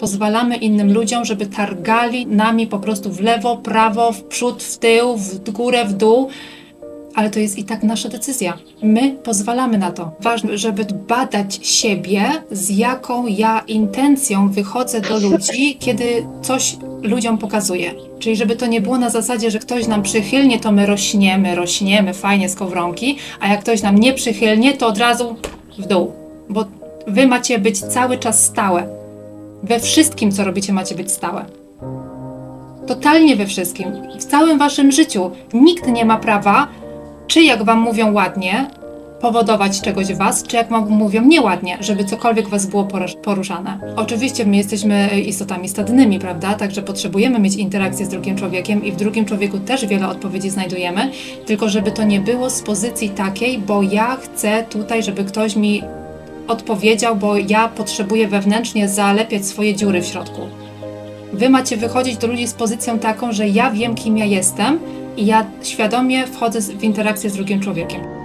pozwalamy innym ludziom, żeby targali nami po prostu w lewo, prawo, w przód, w tył, w górę, w dół. Ale to jest i tak nasza decyzja. My pozwalamy na to. Ważne, żeby badać siebie, z jaką ja intencją wychodzę do ludzi, kiedy coś ludziom pokazuję. Czyli żeby to nie było na zasadzie, że ktoś nam przychylnie, to my rośniemy, rośniemy fajnie z kowronki, a jak ktoś nam nie przychylnie, to od razu w dół. Bo wy macie być cały czas stałe. We wszystkim, co robicie, macie być stałe. Totalnie we wszystkim. W całym waszym życiu. Nikt nie ma prawa, czy jak wam mówią ładnie, powodować czegoś was, czy jak wam mówią nieładnie, żeby cokolwiek was było porusz- poruszane. Oczywiście my jesteśmy istotami stadnymi, prawda? Także potrzebujemy mieć interakcję z drugim człowiekiem i w drugim człowieku też wiele odpowiedzi znajdujemy, tylko żeby to nie było z pozycji takiej, bo ja chcę tutaj, żeby ktoś mi odpowiedział, bo ja potrzebuję wewnętrznie zalepiać swoje dziury w środku. Wy macie wychodzić do ludzi z pozycją taką, że ja wiem, kim ja jestem i ja świadomie wchodzę w interakcję z drugim człowiekiem.